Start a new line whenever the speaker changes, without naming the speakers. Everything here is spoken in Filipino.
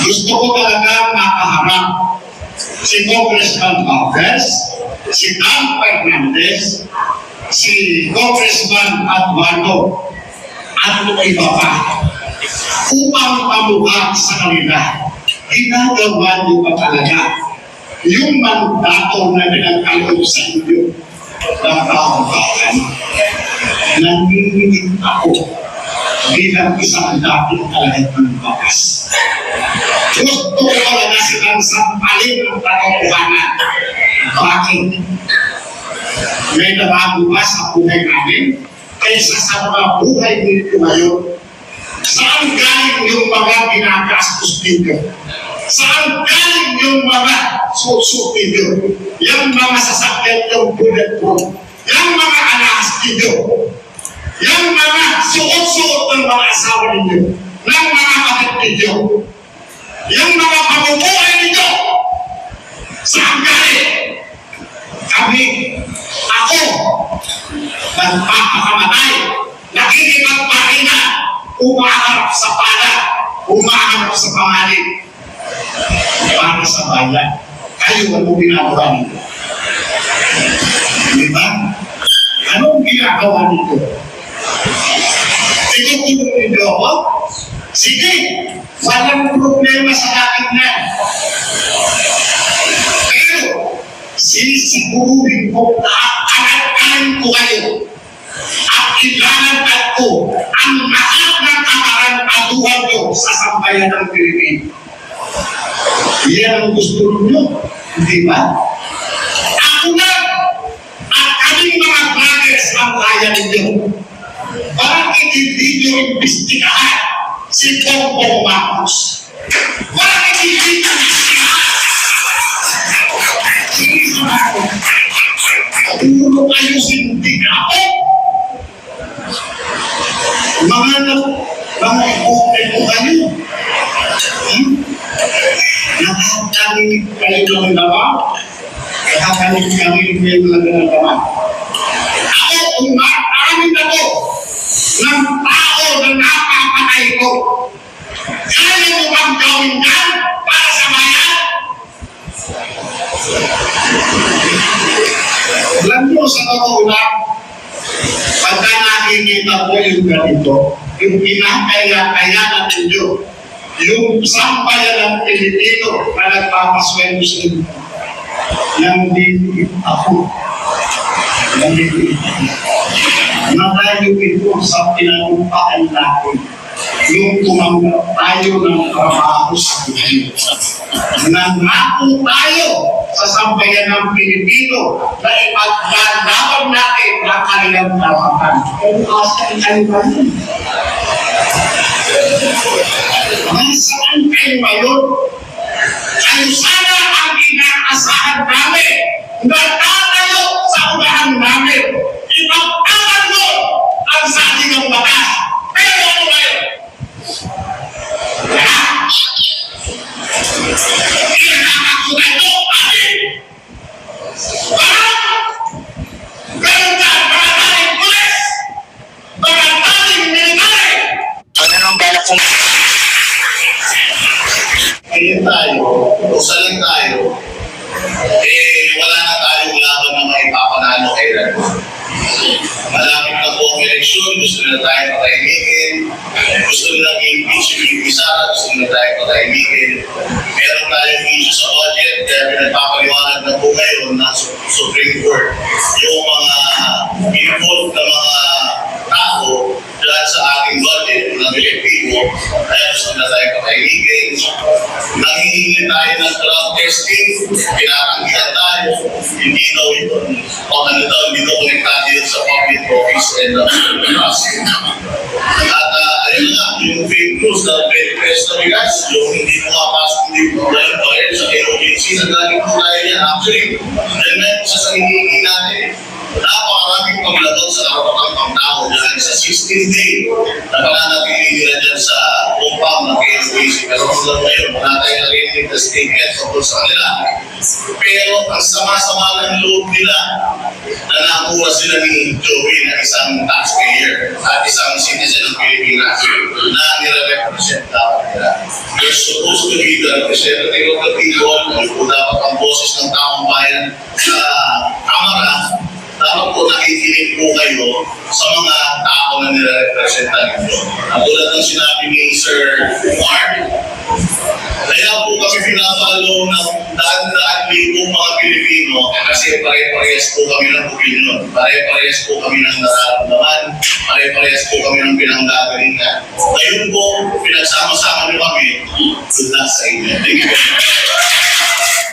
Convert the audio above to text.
Gusto ko talaga makaharap si Congressman Marquez, si Dan Fernandez, si Congressman Eduardo, at yung iba pa upang pamukha sa kanila. Ginagawa niyo ba talaga yung mandato na pinagkaloob sa inyo taong bayan? Nanginginig ako bilang isang dating kahit ng bakas. Gusto ko talaga silang sampalin ng katotohanan. Bakit? May nabago ba sa buhay namin kaysa sa mga buhay nito ngayon? Saan galing yung mga ginagastos ninyo? Saan galing yung mga susuk ninyo? Yung mga sasakyan yung bulletproof? Yung mga alas ninyo? Yung mga suot-suot ng mga asawa ninyo? Ng mga kapit ninyo? Yung mga pamumuhay ninyo? Saan galing? Kami, ako, nagpapakamatay, nakikipagpahina, umaharap sa pala, umaharap sa pangalit. Para sa bayan, kayo ano ginagawa nito? Di ba? Anong ginagawa nito? Tinutulong ninyo ako? Sige, walang problema sa akin na. Pero, sisiguruhin ko na anak-anak ko kayo at ilalagad ko ang lahat ng kamarantatuhan nyo sa sambayan ng Pilipino. Yan ang gusto ninyo, di ba? Ako na at kaming mga brothers ang kaya ninyo. Bakit hindi nyo imbestigahan si Bongbong Marcos? Bakit hindi Marcos? Puro kayo sindikato. Mga na, mga ipote ko kayo. Hmm? Nakakarinig kayo ng gawa. Nakakarinig kami kayo ng gawa. Ako, umaamin ako ng napapatay ko. Kaya mo bang gawin yan para sa bayan? Alam mo sa totoo lang, pagka nakikita ko yung ganito, yung kinakaya-kaya na ninyo, yung sampayan ng Pilipino na nagpapaswento sa inyo, hindi ako, hindi ako. Malayo ito sa pinagumpaan natin yung tumanggap tayo ng trabaho sa buhay. Nangako tayo sa sambayan ng Pilipino na ipaglalaban natin ang kanilang tawakan. Pero asa ang kanilang yun? Nasaan kayo ngayon? Kayo sana Malapit na po ang eleksyon, gusto na tayo patahimikin, gusto na i-impeach yung Bisara, gusto na tayo patahimikin. Meron tayong issue sa budget, kaya pinagpapaliwanag na po ngayon ng Su- Supreme Court yung mga involved na mga tao dahil sa ating budget ng elektibo, kaya na tayo patahimikin. Nangihingi tayo ng crowd testing, pinakanggihan tayo, hindi daw yun, o ano daw, hindi daw konektado yun sa public office and uh, trust. At uh, ayun nga, yung fake news na fake press na bigas, yung hindi mo mapasok, hindi mo dahil dahil sa emergency na galing po tayo yan. Actually, dahil na sa sarili natin,
napakaraming paglagot sa karapatang pangtao dahil sa 16 day na pananatili nila dyan sa compound ng KSBC. Pero hanggang ngayon, wala tayong narinig na statement tungkol sa kanila. Pero ang sama-sama ng loob nila na nakuha sila ni Joey na isang taxpayer at isang citizen ng Pilipinas na nire-represent dapat nila. You're supposed to be the representative of the people, kung dapat ang boses ng taong bayan sa Kamara, dapat po nakikinig po kayo sa mga tao na nire-representan ninyo. Ang tulad ng sinabi ni Sir Mark, kaya po kami pinapalo ng daan-daan libong mga Pilipino kasi pare-parehas po kami ng opinion, pare-parehas po kami ng nararamdaman, pare-parehas po kami ng pinanggagalingan. Ngayon po, pinagsama-sama niyo kami, good luck sa inyo. Thank you.